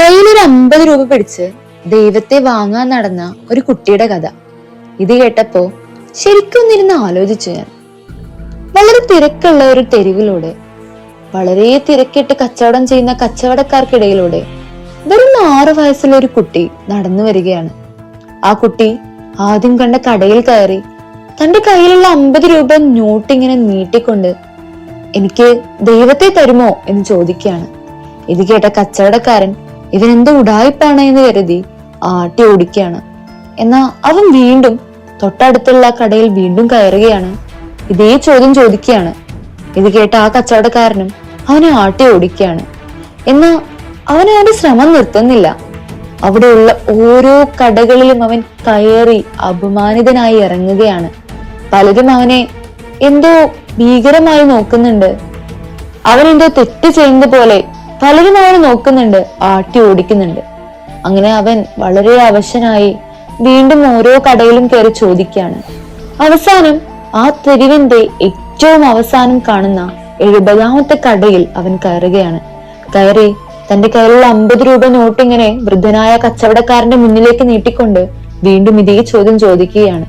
കയ്യിലൊരു അമ്പത് രൂപ പിടിച്ച് ദൈവത്തെ വാങ്ങാൻ നടന്ന ഒരു കുട്ടിയുടെ കഥ. ഇത് കേട്ടപ്പോ ശരിക്കും ഒന്നിരുന്ന് ആലോചിച്ചു ഞാൻ. വളരെ തിരക്കുള്ള ഒരു തെരുവിലൂടെ വളരെ തിരക്കിട്ട് കച്ചവടം ചെയ്യുന്ന കച്ചവടക്കാർക്കിടയിലൂടെ വെറും ആറു വയസ്സുള്ള ഒരു കുട്ടി നടന്നു വരികയാണ്. ആ കുട്ടി ആദ്യം കണ്ട കടയിൽ കയറി തന്റെ കയ്യിലുള്ള അമ്പത് രൂപ നോട്ടിങ്ങനെ നീട്ടിക്കൊണ്ട് എനിക്ക് ദൈവത്തെ തരുമോ? എന്ന് ചോദിക്കുകയാണ്. ഇത് കേട്ട കച്ചവടക്കാരൻ ഇവനെന്തോ ഉടായിപ്പാണ് എന്ന് കരുതി ആട്ടി ഓടിക്കുകയാണ്. എന്നാ അവൻ വീണ്ടും തൊട്ടടുത്തുള്ള കടയിൽ വീണ്ടും കയറുകയാണ്. ഇതേ ചോദ്യം ചോദിക്കുകയാണ്. ഇത് കേട്ട ആ കച്ചവടക്കാരനും അവനെ ആട്ടി ഓടിക്കുകയാണ്. എന്നാ അവൻ അവന്റെ ശ്രമം നിർത്തുന്നില്ല. അവിടെയുള്ള ഓരോ കടകളിലും അവൻ കയറി അപമാനിതനായി ഇറങ്ങുകയാണ്. പലരും അവനെ എന്തോ ഭീകരമായി നോക്കുന്നുണ്ട്. അവൻ എന്തോ തെറ്റ് ചെയ്യുന്നത് പോലെ പലരും അവനെ നോക്കുന്നുണ്ട്. ആട്ടി ഓടിക്കുന്നുണ്ട്. അങ്ങനെ അവൻ വളരെ അവശനായി വീണ്ടും ഓരോ കടയിലും കയറി ചോദിക്കുകയാണ്. അവസാനം ആ തെരുവിന്റെ ഏറ്റവും അവസാനം കാണുന്ന എഴുപതാമത്തെ കടയിൽ അവൻ കയറുകയാണ്. കയറി തന്റെ കയ്യിലുള്ള അമ്പത് രൂപ നോട്ട് ഇങ്ങനെ വൃദ്ധനായ കച്ചവടക്കാരന്റെ മുന്നിലേക്ക് നീട്ടിക്കൊണ്ട് വീണ്ടും ഇതേ ചോദ്യം ചോദിക്കുകയാണ്.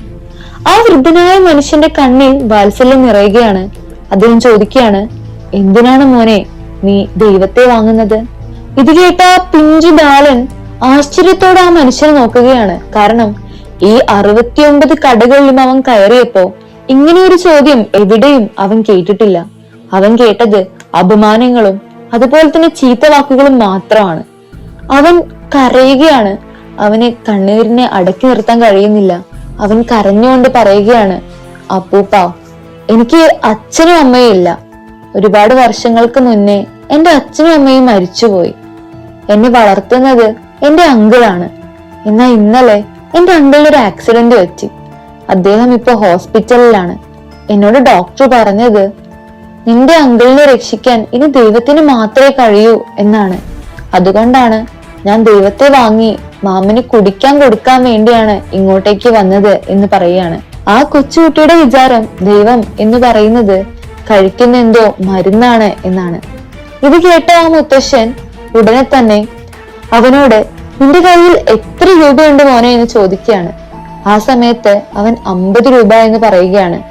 ആ വൃദ്ധനായ മനുഷ്യന്റെ കണ്ണിൽ വാത്സല്യം നിറയുകയാണ്. അദ്ദേഹം ചോദിക്കുകയാണ് എന്തിനാണ് മോനെ നീ ദൈവത്തെ വാങ്ങുന്നത്? ഇത് കേട്ട പിഞ്ചു ബാലൻ ആശ്ചര്യത്തോടെ ആ മനുഷ്യനെ നോക്കുകയാണ്. കാരണം ഈ അറുപത്തിയൊമ്പത് കടകളിലും അവൻ കയറിയപ്പോ ഇങ്ങനെ ഒരു ചോദ്യം എവിടെയും അവൻ കേട്ടിട്ടില്ല. അവൻ കേട്ടത് അപമാനങ്ങളും അതുപോലെ തന്നെ ചീത്ത വാക്കുകളും മാത്രമാണ്. അവൻ കരയുകയാണ്. അവന് കണ്ണീരിനെ അടക്കി നിർത്താൻ കഴിയുന്നില്ല. അവൻ കരഞ്ഞുകൊണ്ട് പറയുകയാണ് അപ്പൂപ്പ എനിക്ക് അച്ഛനും അമ്മയും ഇല്ല. ഒരുപാട് വർഷങ്ങൾക്ക് മുന്നേ എന്റെ അച്ഛനും അമ്മയും മരിച്ചുപോയി. എന്നെ വളർത്തുന്നത് എന്റെ അങ്കിളാണ്. എന്നാൽ ഇന്നലെ എന്റെ അങ്കിളിന് ഒരു ആക്സിഡന്റ് പറ്റി. അദ്ദേഹം ഇപ്പോൾ ഹോസ്പിറ്റലിലാണ്. എന്നോട് ഡോക്ടർ പറഞ്ഞത് നിന്റെ അങ്കിളിനെ രക്ഷിക്കാൻ ഇനി ദൈവത്തിന് മാത്രമേ കഴിയൂ എന്നാണ്. അതുകൊണ്ടാണ് ഞാൻ ദൈവത്തെ വാങ്ങി മാമന് കുടിക്കാൻ കൊടുക്കാൻ വേണ്ടിയാണ് ഇങ്ങോട്ടേക്ക് വന്നത് എന്ന് പറയുകയാണ്. ആ കൊച്ചുകുട്ടിയുടെ വിചാരം ദൈവം എന്ന് പറയുന്നത് കഴിക്കുന്ന എന്തോ മരുന്നാണ് എന്നാണ്. ഇത് കേട്ട ആ മുത്തശ്ശൻ ഉടനെ തന്നെ അവനോട് നിന്റെ കയ്യിൽ എത്ര രൂപയുണ്ട് മോനെ? എന്ന് ചോദിക്കുകയാണ്. ആ സമയത്ത് അവൻ അമ്പത് രൂപ എന്ന് പറയുകയാണ്.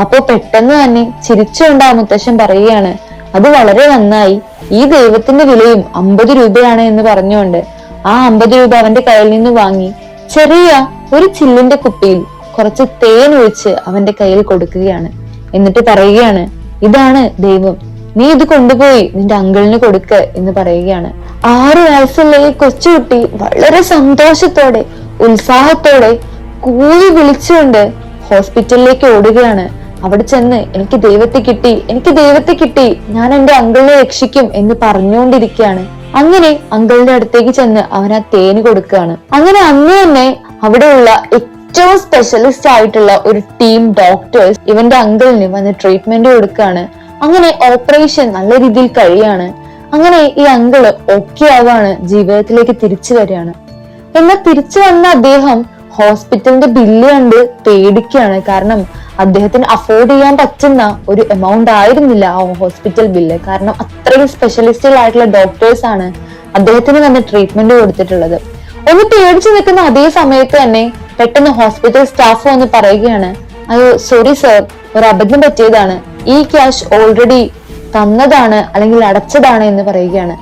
അപ്പോ പെട്ടെന്ന് തന്നെ ചിരിച്ചുകൊണ്ട് ആ മുത്തശ്ശൻ പറയുകയാണ് അത് വളരെ നന്നായി. ഈ ദൈവത്തിന്റെ വിലയും അമ്പത് രൂപയാണ് എന്ന് പറഞ്ഞുകൊണ്ട് ആ അമ്പത് രൂപ അവന്റെ കയ്യിൽ നിന്ന് വാങ്ങി ചെറിയ ഒരു ചില്ലിന്റെ കുപ്പിയിൽ കുറച്ച് തേൻ ഒഴിച്ച് അവന്റെ കയ്യിൽ കൊടുക്കുകയാണ്. എന്നിട്ട് പറയുകയാണ് ഇതാണ് ദൈവം. നീ ഇത് കൊണ്ടുപോയി നിന്റെ അങ്കിളിന് കൊടുക്ക എന്ന് പറയുകയാണ്. ആറു വയസ്സുള്ള ഈ കൊച്ചുകുട്ടി വളരെ സന്തോഷത്തോടെ ഉത്സാഹത്തോടെ കൂവി വിളിച്ചുകൊണ്ട് ഹോസ്പിറ്റലിലേക്ക് ഓടുകയാണ്. അവിടെ ചെന്ന് എനിക്ക് ദൈവത്തെ കിട്ടി എനിക്ക് ദൈവത്തെ കിട്ടി ഞാൻ എന്റെ അങ്കിളിനെ രക്ഷിക്കും എന്ന് പറഞ്ഞുകൊണ്ടിരിക്കുകയാണ്. അങ്ങനെ അങ്കിളിന്റെ അടുത്തേക്ക് ചെന്ന് അവൻ ആ തേന് കൊടുക്കുകയാണ്. അങ്ങനെ അന്ന് തന്നെ അവിടെയുള്ള ഏറ്റവും സ്പെഷ്യലിസ്റ്റ് ആയിട്ടുള്ള ഒരു ടീം ഡോക്ടേഴ്സ് ഇവന്റെ അങ്കിളിന് വന്ന് ട്രീറ്റ്മെന്റ് കൊടുക്കുകയാണ് അങ്ങനെ ഓപ്പറേഷൻ നല്ല രീതിയിൽ കഴിയാണ്. അങ്ങനെ ഈ അങ്കിൾ ഓക്കെ ആവാണ് ജീവിതത്തിലേക്ക് തിരിച്ചു വരികയാണ്. എന്നാൽ തിരിച്ചു വന്ന അദ്ദേഹം ഹോസ്പിറ്റലിന്റെ ബില്ല് കണ്ട് പേടിക്കുകയാണ്. കാരണം അദ്ദേഹത്തിന് അഫോർഡ് ചെയ്യാൻ പറ്റുന്ന ഒരു എമൗണ്ട് ആയിരുന്നില്ല ആ ഹോസ്പിറ്റൽ ബില്ല് കാരണം അത്രയും സ്പെഷ്യലിസ്റ്റുകളായിട്ടുള്ള ഡോക്ടേഴ്സ് ആണ് അദ്ദേഹത്തിന് തന്നെ ട്രീറ്റ്മെന്റ് കൊടുത്തിട്ടുള്ളത്. ഒന്ന് പേടിച്ചു നിൽക്കുന്ന അതേ സമയത്ത് തന്നെ പെട്ടെന്ന് ഹോസ്പിറ്റൽ സ്റ്റാഫ് വന്ന് പറയുകയാണ് അയ്യോ സോറി സർ ഒരു അബദ്ധം പറ്റിയതാണ്. ഈ ക്യാഷ് ഓൾറെഡി തന്നതാണ് അല്ലെങ്കിൽ അടച്ചതാണ് എന്ന് പറയുകയാണ്.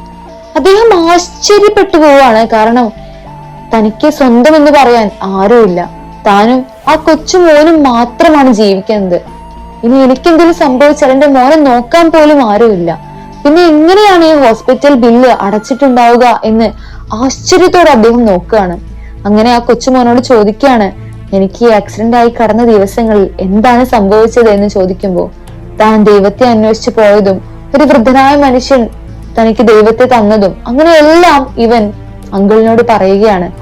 അദ്ദേഹം ആശ്ചര്യപ്പെട്ടു പോവാണ് കാരണം തനിക്ക് സ്വന്തം എന്ന് പറയാൻ ആരുമില്ല താനും ആ കൊച്ചു മോനും മാത്രമാണ് ജീവിക്കുന്നത്. ഇനി എനിക്കെന്തെങ്കിലും സംഭവിച്ചാൽ എന്റെ മോനെ നോക്കാൻ പോലും ആരുമില്ല പിന്നെ എങ്ങനെയാണ് ഈ ഹോസ്പിറ്റൽ ബില്ല് അടച്ചിട്ടുണ്ടാവുക എന്ന് ആശ്ചര്യത്തോടെ അദ്ദേഹം നോക്കുകയാണ്. അങ്ങനെ ആ കൊച്ചുമോനോട് ചോദിക്കുകയാണ് എനിക്ക് ഈ ആക്സിഡന്റ് ആയി കടന്ന ദിവസങ്ങളിൽ എന്താണ് സംഭവിച്ചത് എന്ന് ചോദിക്കുമ്പോൾ താൻ ദൈവത്തെ അന്വേഷിച്ചു പോയതും ഒരു വൃദ്ധനായ മനുഷ്യൻ തനിക്ക് ദൈവത്തെ തന്നതും അങ്ങനെയെല്ലാം ഇവൻ അങ്കിളിനോട് പറയുകയാണ്.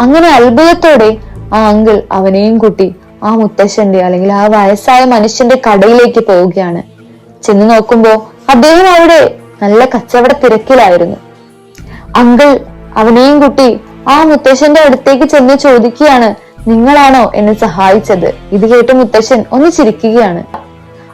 അങ്ങനെ അത്ഭുതത്തോടെ ആ അങ്കിൾ അവനെയും കൂട്ടി ആ മുത്തശ്ശന്റെ അല്ലെങ്കിൽ ആ വയസ്സായ മനുഷ്യന്റെ കടയിലേക്ക് പോവുകയാണ്. ചെന്ന് നോക്കുമ്പോൾ അദ്ദേഹം അവിടെ നല്ല കച്ചവട തിരക്കിലായിരുന്നു. അങ്കിൾ അവനെയും കുട്ടി ആ മുത്തശ്ശന്റെ അടുത്തേക്ക് ചെന്ന് ചോദിക്കുകയാണ് നിങ്ങളാണോ എന്നെ സഹായിച്ചത്? ഇത് കേട്ട് മുത്തശ്ശൻ ഒന്ന് ചിരിക്കുകയാണ്.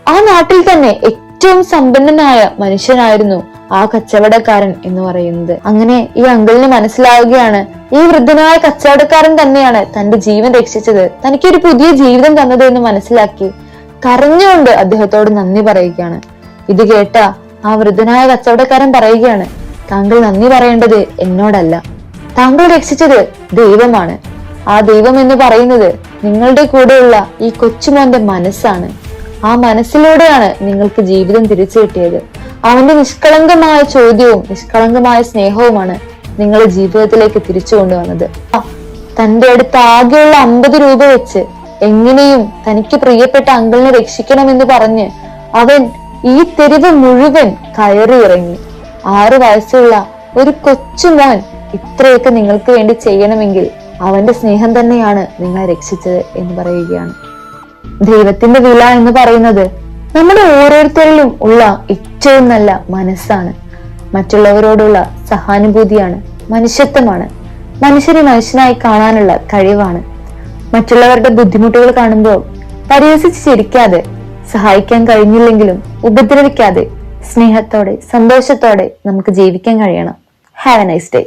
ആ നാട്ടിൽ തന്നെ ഏറ്റവും സമ്പന്നനായ മനുഷ്യനായിരുന്നു ആ കച്ചവടക്കാരൻ എന്ന് പറയുന്നത്. അങ്ങനെ ഈ അങ്കിളിന് മനസ്സിലാവുകയാണ് ഈ വൃദ്ധനായ കച്ചവടക്കാരൻ തന്നെയാണ് തന്റെ ജീവൻ രക്ഷിച്ചത്. തനിക്കൊരു പുതിയ ജീവിതം തന്നത് എന്ന് മനസ്സിലാക്കി കരഞ്ഞുകൊണ്ട് അദ്ദേഹത്തോട് നന്ദി പറയുകയാണ്. ഇത് കേട്ട ആ വൃദ്ധനായ കച്ചവടക്കാരൻ പറയുകയാണ് താങ്കൾ നന്ദി പറയേണ്ടത് എന്നോടല്ല. താങ്കൾ രക്ഷിച്ചത് ദൈവമാണ്. ആ ദൈവം എന്ന് പറയുന്നത് നിങ്ങളുടെ കൂടെയുള്ള ഈ കൊച്ചുമോന്റെ മനസ്സാണ്. ആ മനസ്സിലൂടെയാണ് നിങ്ങൾക്ക് ജീവിതം തിരിച്ചു കിട്ടിയത്. അവന്റെ നിഷ്കളങ്കമായ ചോദ്യവും നിഷ്കളങ്കമായ സ്നേഹവുമാണ് നിങ്ങളെ ജീവിതത്തിലേക്ക് തിരിച്ചു കൊണ്ടുവന്നത്. തന്റെ അടുത്ത് ആകെയുള്ള അമ്പത് രൂപ വെച്ച് എങ്ങനെയും തനിക്ക് പ്രിയപ്പെട്ട അങ്കിളിനെ രക്ഷിക്കണമെന്ന് പറഞ്ഞ് അവൻ ഈ തെരുവ് മുഴുവൻ കയറി ഇറങ്ങി. ആറു വയസ്സുള്ള ഒരു കൊച്ചുമോൻ ഇത്രയൊക്കെ നിങ്ങൾക്ക് വേണ്ടി ചെയ്യണമെങ്കിൽ അവന്റെ സ്നേഹം തന്നെയാണ് നിങ്ങളെ രക്ഷിച്ചത് എന്ന് പറയുകയാണ്. ദൈവത്തിന്റെ വില എന്ന് പറയുന്നത് നമ്മുടെ ഓരോരുത്തരിലും ഉള്ള ഏറ്റവും നല്ല മനസ്സാണ്. മറ്റുള്ളവരോടുള്ള സഹാനുഭൂതിയാണ് മനുഷ്യത്വമാണ്. മനുഷ്യനെ മനുഷ്യനായി കാണാനുള്ള കഴിവാണ്. മറ്റുള്ളവരുടെ ബുദ്ധിമുട്ടുകൾ കാണുമ്പോൾ പരിഹസിച്ച് ചിരിക്കാതെ സഹായിക്കാൻ കഴിഞ്ഞില്ലെങ്കിലും ഉപദ്രവിക്കാതെ സ്നേഹത്തോടെ സന്തോഷത്തോടെ നമുക്ക് ജീവിക്കാൻ കഴിയണം. Have A nice day